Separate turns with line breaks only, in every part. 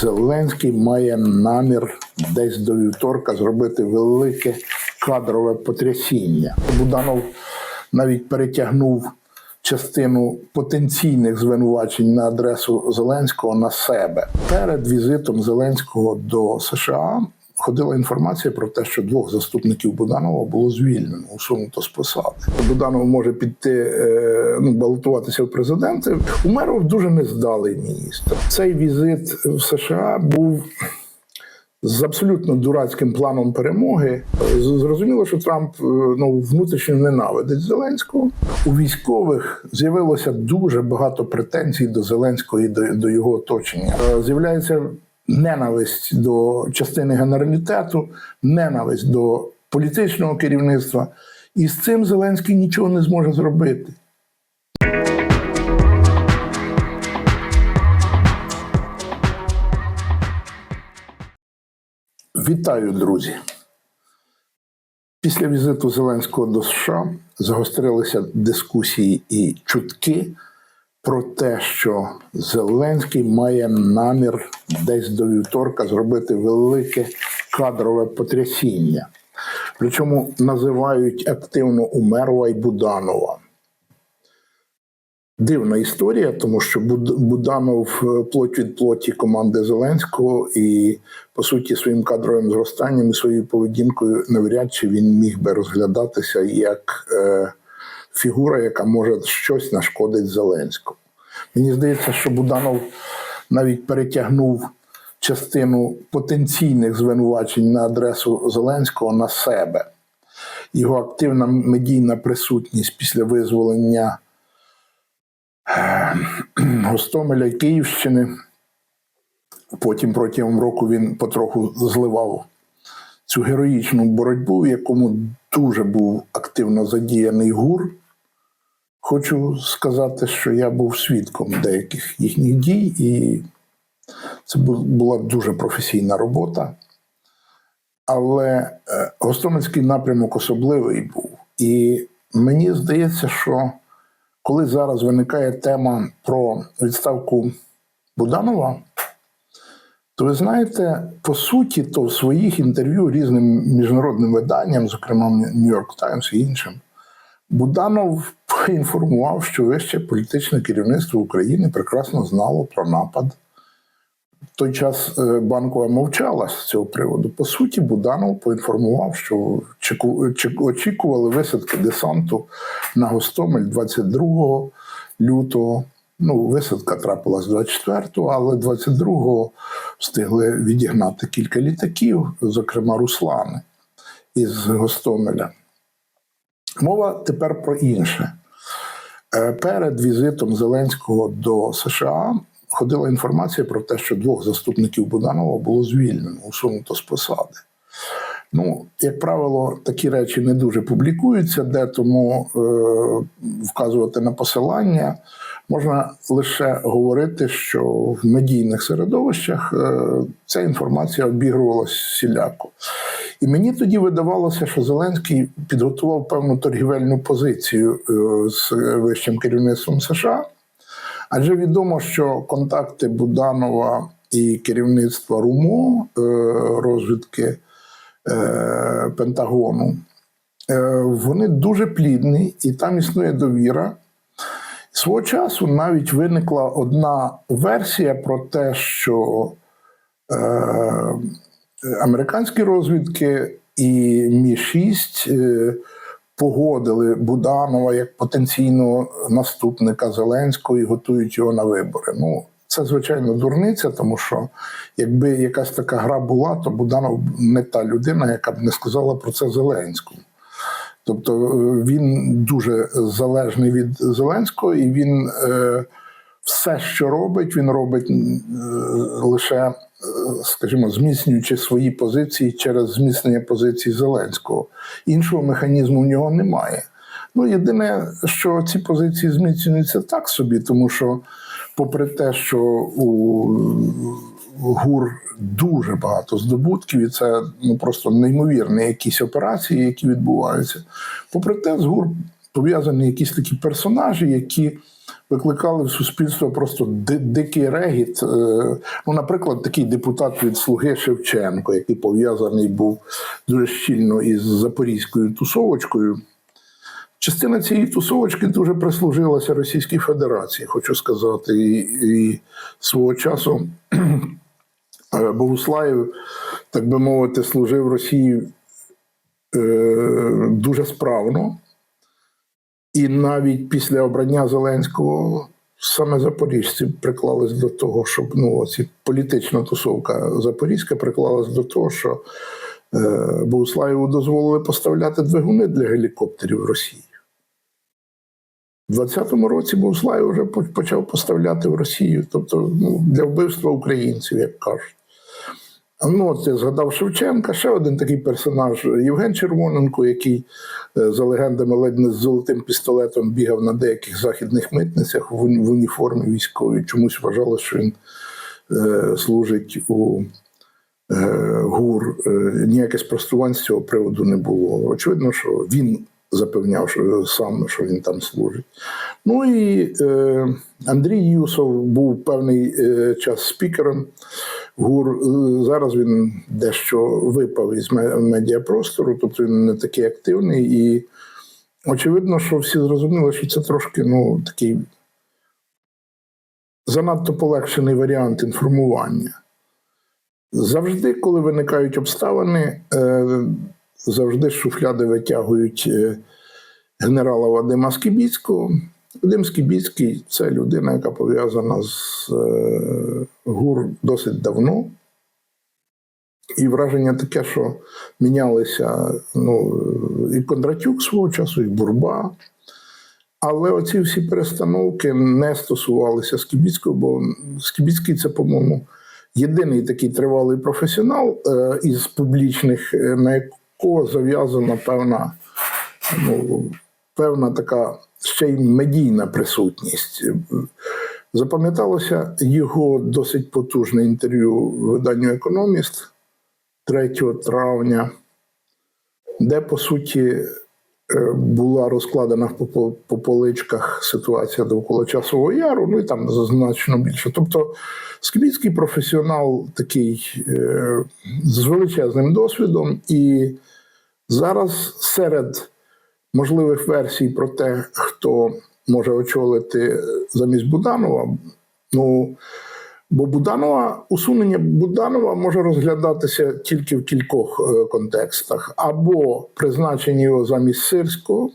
Зеленський має намір десь до вівторка зробити велике кадрове потрясіння. Буданов навіть перетягнув частину потенційних звинувачень на адресу Зеленського на себе. Перед візитом Зеленського до США ходила інформація про те, що двох заступників Буданова було звільнено, усунуто з посади. Буданов може піти е, ну, балотуватися в президенти. Умеров дуже нездалий міністр. Цей візит в США був з абсолютно дурацьким планом перемоги. Зрозуміло, що Трамп е, ну, внутрішньо ненавидить Зеленського. У військових з'явилося дуже багато претензій до Зеленського і до, до його оточення. Е, З'являється ненависть до частини генералітету, ненависть до політичного керівництва. І з цим Зеленський нічого не зможе зробити. Вітаю, друзі! Після візиту Зеленського до США загострилися дискусії і чутки про те, що Зеленський має намір десь до вівторка зробити велике кадрове потрясіння. Причому називають активно Умерова і Буданова. Дивна історія, тому що Буданов е, плоть від плоті команди Зеленського, і по суті своїм кадровим зростанням і своєю поведінкою навряд чи він міг би розглядатися як е, фігура, яка може щось нашкодить Зеленському. Мені здається, що Буданов навіть перетягнув частину потенційних звинувачень на адресу Зеленського на себе. Його активна медійна присутність після визволення Гостомеля і Київщини. Потім протягом року він потроху зливав цю героїчну боротьбу, в якому дуже був активно задіяний гур. Хочу сказати, що я був свідком деяких їхніх дій, і це була дуже професійна робота. Але е, Гостомельський напрямок особливий був. І мені здається, що коли зараз виникає тема про відставку Буданова, то ви знаєте, по суті, то в своїх інтерв'ю різним міжнародним виданням, зокрема New York Times і іншим, Буданов поінформував, що вище політичне керівництво України прекрасно знало про напад. В той час е, банкова мовчала з цього приводу. По суті, Буданов поінформував, що очікували висадки десанту на Гостомель 22 лютого. Ну, висадка трапилась 24-го, але 22-го встигли відігнати кілька літаків, зокрема Руслани із Гостомеля. Мова тепер про інше. Е, Перед візитом Зеленського до США ходила інформація про те, що двох заступників Буданова було звільнено, усунуто з посади. Ну, як правило, такі речі не дуже публікуються, де тому е, вказувати на посилання можна лише говорити, що в медійних середовищах е, ця інформація обігрувалася всіляко. І мені тоді видавалося, що Зеленський підготував певну торгівельну позицію е, з вищим керівництвом США. Адже відомо, що контакти Буданова і керівництва РУМО е, розвідки е, Пентагону, вони дуже плідні, і там існує довіра. Свого часу навіть виникла одна версія про те, що американські розвідки і Мі-6 е, погодили Буданова як потенційного наступника Зеленського і готують його на вибори. Ну, це звичайно дурниця, тому що якби якась така гра була, то Буданов не та людина, яка б не сказала про це Зеленському. Тобто е, він дуже залежний від Зеленського, і він е, все, що робить, він робить е, лише, скажімо, зміцнюючи свої позиції через зміцнення позицій Зеленського. Іншого механізму в нього немає. Ну, єдине, що ці позиції зміцнюються так собі, тому що, попри те, що у ГУР дуже багато здобутків, і це ну просто неймовірні якісь операції, які відбуваються. Попри те, з ГУР пов'язані якісь такі персонажі, які викликали в суспільство просто ди- дикий регіт. Е, Ну, наприклад, такий депутат від Слуги Шевченко, який пов'язаний був дуже щільно із запорізькою тусовочкою. Частина цієї тусовочки дуже прислужилася Російській Федерації, хочу сказати. І, і свого часу е, Богуслаєв, так би мовити, служив Росії е, дуже справно. І навіть після обрання Зеленського саме запоріжці приклались до того, щоб ну, ці політична тусовка Запорізька приклалась до того, що е, Богуслаєву дозволили поставляти двигуни для гелікоптерів в Росії. У 20-му році Богуслаєв вже почав поставляти в Росію, тобто ну, для вбивства українців, як кажуть. Ну, от я згадав Шевченка, ще один такий персонаж Євген Червоненко, який е, за легендами ледь не з золотим пістолетом бігав на деяких західних митницях в, уніформі військовій. Чомусь вважалося, що він е, служить у е, ГУР. Е, ніяке спростувань з цього приводу не було. Очевидно, що він запевняв що сам, що він там служить. Ну і е, Андрій Юсов був певний е, час спікером ГУР. Е, Зараз він дещо випав із медіапростору, тобто він не такий активний. І очевидно, що всі зрозуміли, що це трошки ну, такий занадто полегшений варіант інформування. Завжди, коли виникають обставини, е, завжди шуфляди витягують е, генерала Вадима Скібіцького. Вадим Скібіцький це людина, яка пов'язана з е, ГУР досить давно. І враження таке, що мінялися ну, і Кондратюк свого часу, і Бурба. Але оці всі перестановки не стосувалися Скібіцького, бо Скібіцький це, по-моєму, єдиний такий тривалий професіонал е, із публічних, е, на якого зав'язана певна, ну, певна така ще й медійна присутність. Запам'яталося його досить потужне інтерв'ю виданню Економіст 3 травня, де по суті е, була розкладена по, по, по поличках ситуація довкола часового яру, ну і там значно більше. Тобто Скібіцький професіонал такий е, з величезним досвідом, і зараз серед можливих версій про те, хто може очолити замість Буданова, ну. Бо Буданова, усунення Буданова може розглядатися тільки в кількох е, контекстах: або призначення його замість сирського,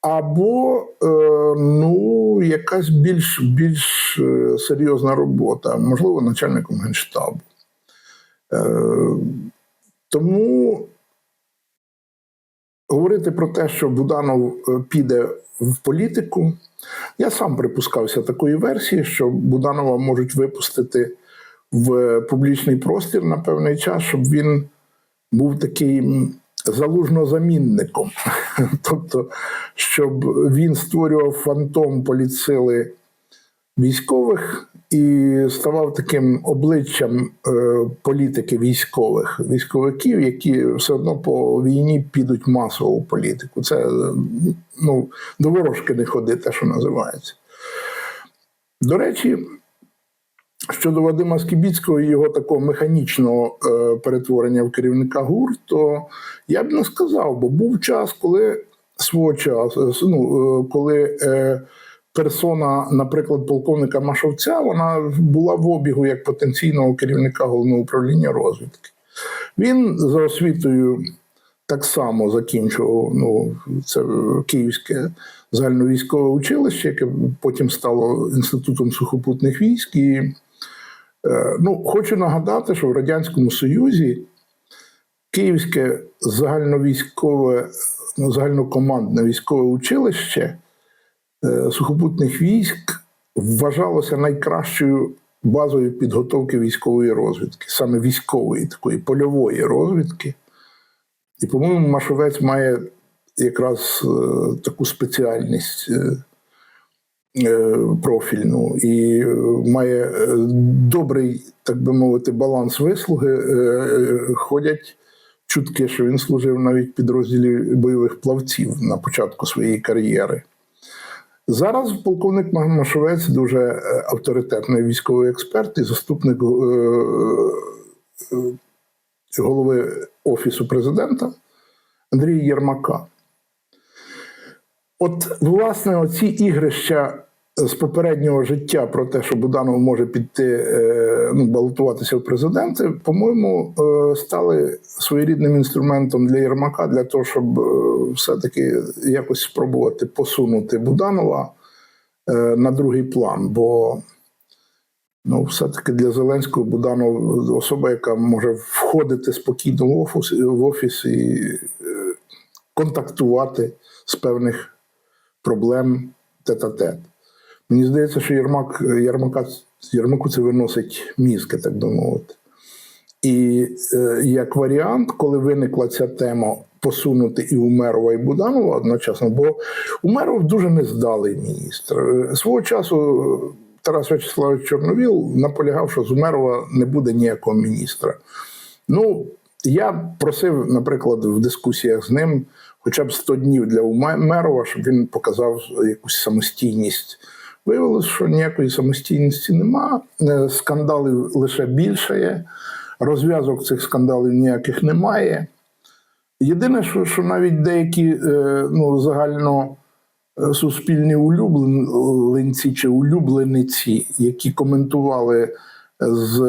або е, ну, якась більш, більш е, серйозна робота, можливо, начальником генштабу. Тому говорити про те, що Буданов е, піде в політику. Я сам припускався такої версії, що Буданова можуть випустити в публічний простір на певний час, щоб він був таким залужнозамінником. Тобто, щоб він створював фантом політсили військових і ставав таким обличчям е, політики військових, військовиків, які все одно по війні підуть масово в політику. Це ну, до ворожки не ходи, те, що називається. До речі, щодо Вадима Скібіцького і його такого механічного е, перетворення в керівника ГУР, то я б не сказав, бо був час, коли свого часу, ну, е, коли е, персона, наприклад, полковника Машовця, вона була в обігу як потенційного керівника головного управління розвідки. Він за освітою так само закінчував ну, це Київське загальновійськове училище, яке потім стало інститутом сухопутних військ. І е, ну, хочу нагадати, що в Радянському Союзі Київське загальновійськове, ну, загальнокомандне військове училище сухопутних військ вважалося найкращою базою підготовки військової розвідки, саме військової, такої польової розвідки. І, по-моєму, Машовець має якраз е, таку спеціальність е, е, профільну і е, має е, добрий, так би мовити, баланс вислуги. Е, е, Ходять чутки, що він служив навіть підрозділі бойових плавців на початку своєї кар'єри. Зараз полковник Машовець дуже е, авторитетний військовий експерт і заступник е, е, голови Офісу президента Андрія Єрмака. От, власне, оці ігрища з попереднього життя про те, що Буданов може піти е, ну, балотуватися в президенти, по-моєму, е, стали своєрідним інструментом для Єрмака для того, щоб е, все-таки якось спробувати посунути Буданова на другий план. Бо ну, все-таки для Зеленського Буданов особа, яка може входити спокійно в офіс, в офіс і контактувати з певних проблем тет-а-тет. Мені здається, що Єрмак, Єрмака, Єрмаку це виносить мізки, так би мовити. І е, як варіант, коли виникла ця тема посунути і Умерова, і Буданова одночасно, бо Умеров дуже нездалий міністр. Свого часу Тарас Вячеславович Чорновіл наполягав, що з Умерова не буде ніякого міністра. Ну, я просив, наприклад, в дискусіях з ним хоча б 100 днів для Умерова, щоб він показав якусь самостійність. Виявилося, що ніякої самостійності нема, е, скандалів лише більшає, розв'язок цих скандалів ніяких немає. Єдине, що, що навіть деякі е, ну, загально е, суспільні улюбленці чи улюблениці, які коментували з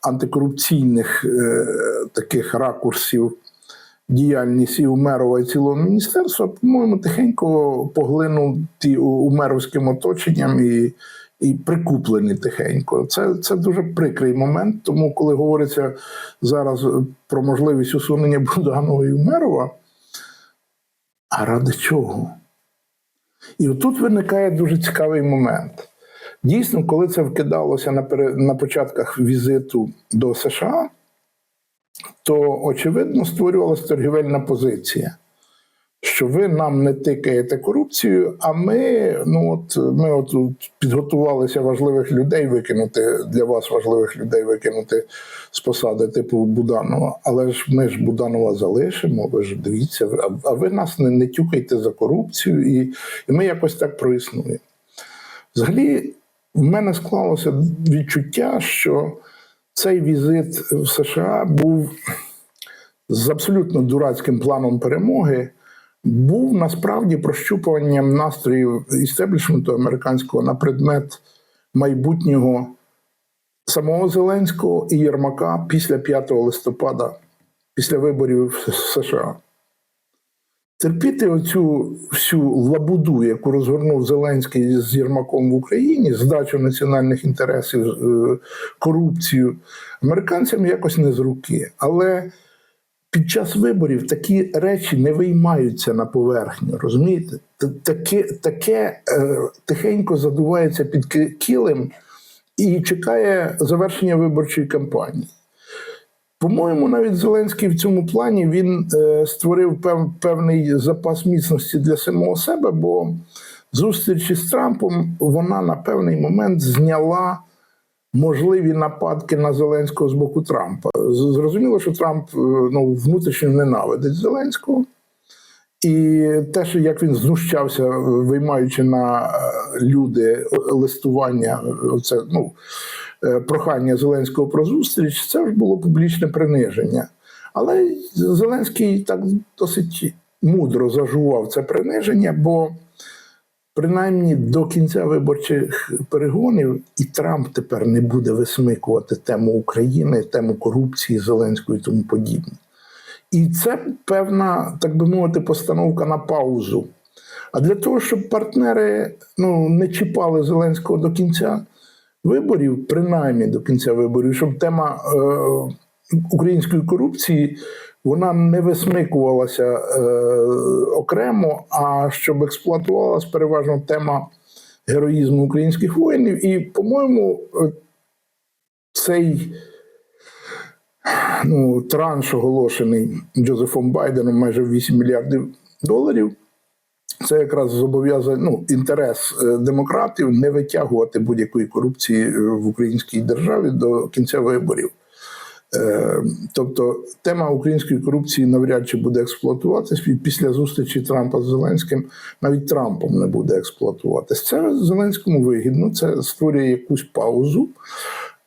антикорупційних таких ракурсів діяльність і Умерова і цілого міністерства, по-моєму, тихенько поглинуті умеровським оточенням і, і прикуплені тихенько. Це, це дуже прикрий момент. Тому, коли говориться зараз про можливість усунення Буданова і Умерова, а ради чого? І отут виникає дуже цікавий момент. Дійсно, коли це вкидалося на, на початках візиту до США, то очевидно створювалася торгівельна позиція, що ви нам не тикаєте корупцію, а ми, ну от ми от підготувалися важливих людей викинути для вас важливих людей викинути з посади типу Буданова. Але ж ми ж Буданова залишимо. Ви ж дивіться, а, ви нас не, не тюкайте за корупцію, і, і ми якось так проіснуємо. Взагалі, в мене склалося відчуття, що цей візит в США був з абсолютно дурацьким планом перемоги, був насправді прощупуванням настроїв істеблішменту американського на предмет майбутнього самого Зеленського і Єрмака після 5 листопада, після виборів в США. Терпіти оцю всю лабуду, яку розгорнув Зеленський з Єрмаком в Україні, здачу національних інтересів, е, корупцію, американцям якось не з руки. Але під час виборів такі речі не виймаються на поверхню, розумієте? Таке, таке е, тихенько задувається під ки- килим і чекає завершення виборчої кампанії. По-моєму, навіть Зеленський в цьому плані він е, створив пев, певний запас міцності для самого себе, бо зустріч із Трампом вона на певний момент зняла можливі нападки на Зеленського з боку Трампа. Зрозуміло, що Трамп е, ну, внутрішньо ненавидить Зеленського. І те, що як він знущався, виймаючи на е, люди листування, це ну, е, прохання Зеленського про зустріч, це ж було публічне приниження. Але Зеленський так досить мудро зажував це приниження, бо принаймні до кінця виборчих перегонів і Трамп тепер не буде висмикувати тему України, тему корупції Зеленського і тому подібне. І це певна, так би мовити, постановка на паузу. А для того, щоб партнери ну, не чіпали Зеленського до кінця виборів, принаймні до кінця виборів, щоб тема е, української корупції вона не висмикувалася е, окремо, а щоб експлуатувалася переважно тема героїзму українських воїнів. І, по-моєму, е, цей ну, транш, оголошений Джозефом Байденом, майже в 8 мільярдів доларів. Це якраз зобов'язання ну, інтерес е, демократів не витягувати будь-якої корупції е, в українській державі до кінця виборів. Е, Тобто тема української корупції навряд чи буде експлуатуватись І після зустрічі Трампа з Зеленським, навіть Трампом не буде експлуатуватись. Це Зеленському вигідно, це створює якусь паузу.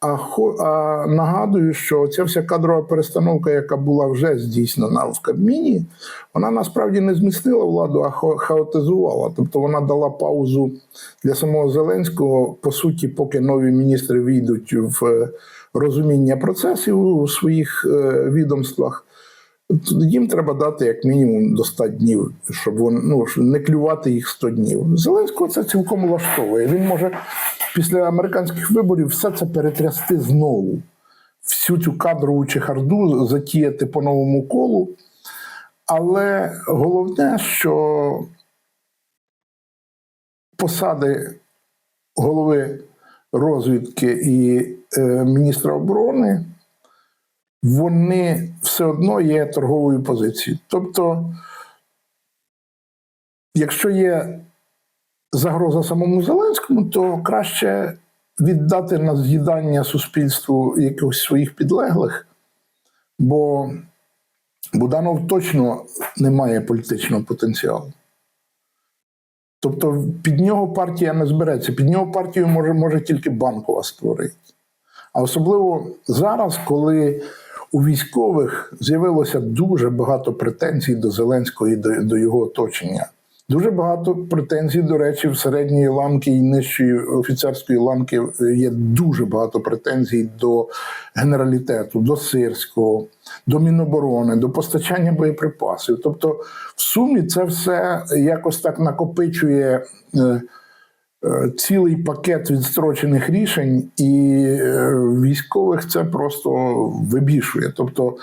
А, а нагадую, що ця вся кадрова перестановка, яка була вже здійснена в Кабміні, вона насправді не змістила владу, а хаотизувала. Тобто вона дала паузу для самого Зеленського, по суті, поки нові міністри війдуть в е, розуміння процесів у своїх е, відомствах. Їм треба дати як мінімум до 100 днів, щоб вони ну, не клювати їх 100 днів. Зеленського це цілком влаштовує. Він може після американських виборів все це перетрясти знову. Всю цю кадрову чехарду затіяти по новому колу. Але головне, що посади голови розвідки і е, міністра оборони вони все одно є торговою позицією. Тобто, якщо є загроза самому Зеленському, то краще віддати на з'їдання суспільству якихось своїх підлеглих, бо Буданов точно не має політичного потенціалу. Тобто під нього партія не збереться, під нього партію може, може тільки банкова створити. А особливо зараз, коли у військових з'явилося дуже багато претензій до Зеленського і до, до його оточення. Дуже багато претензій, до речі, в середньої ланки і нижчої офіцерської ланки є дуже багато претензій до генералітету, до Сирського, до Міноборони, до постачання боєприпасів. Тобто, в сумі це все якось так накопичує. е, е, Цілий пакет відстрочених рішень, і е, військових це просто вибішує. Тобто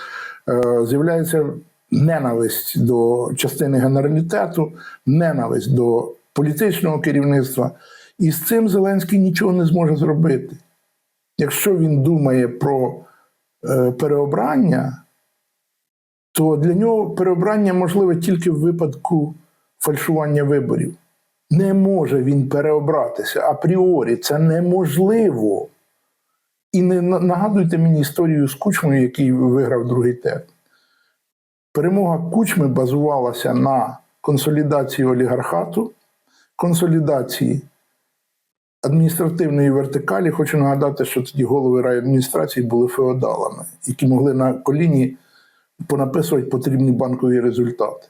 е, з'являється ненависть до частини генералітету, ненависть до політичного керівництва. І з цим Зеленський нічого не зможе зробити. Якщо він думає про е, переобрання, то для нього переобрання можливе тільки в випадку фальшування виборів. Не може він переобратися апріорі, це неможливо. І не нагадуйте мені історію з Кучмою, який виграв другий термін. Перемога Кучми базувалася на консолідації олігархату, консолідації адміністративної вертикалі. Хочу нагадати, що тоді голови райадміністрації були феодалами, які могли на коліні понаписувати потрібні банкові результати.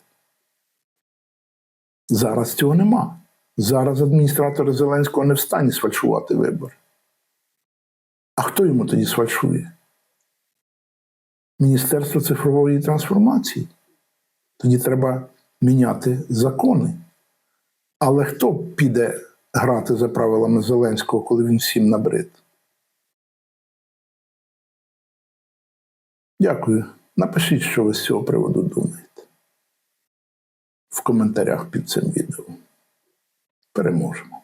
Зараз цього нема. Зараз адміністратори Зеленського не в стані сфальшувати вибори. А хто йому тоді сфальшує? Міністерство цифрової трансформації. Тоді треба міняти закони. Але хто піде грати за правилами Зеленського, коли він всім набрид? Дякую. Напишіть, що ви з цього приводу думаєте. В коментарях під цим відео. Переможемо.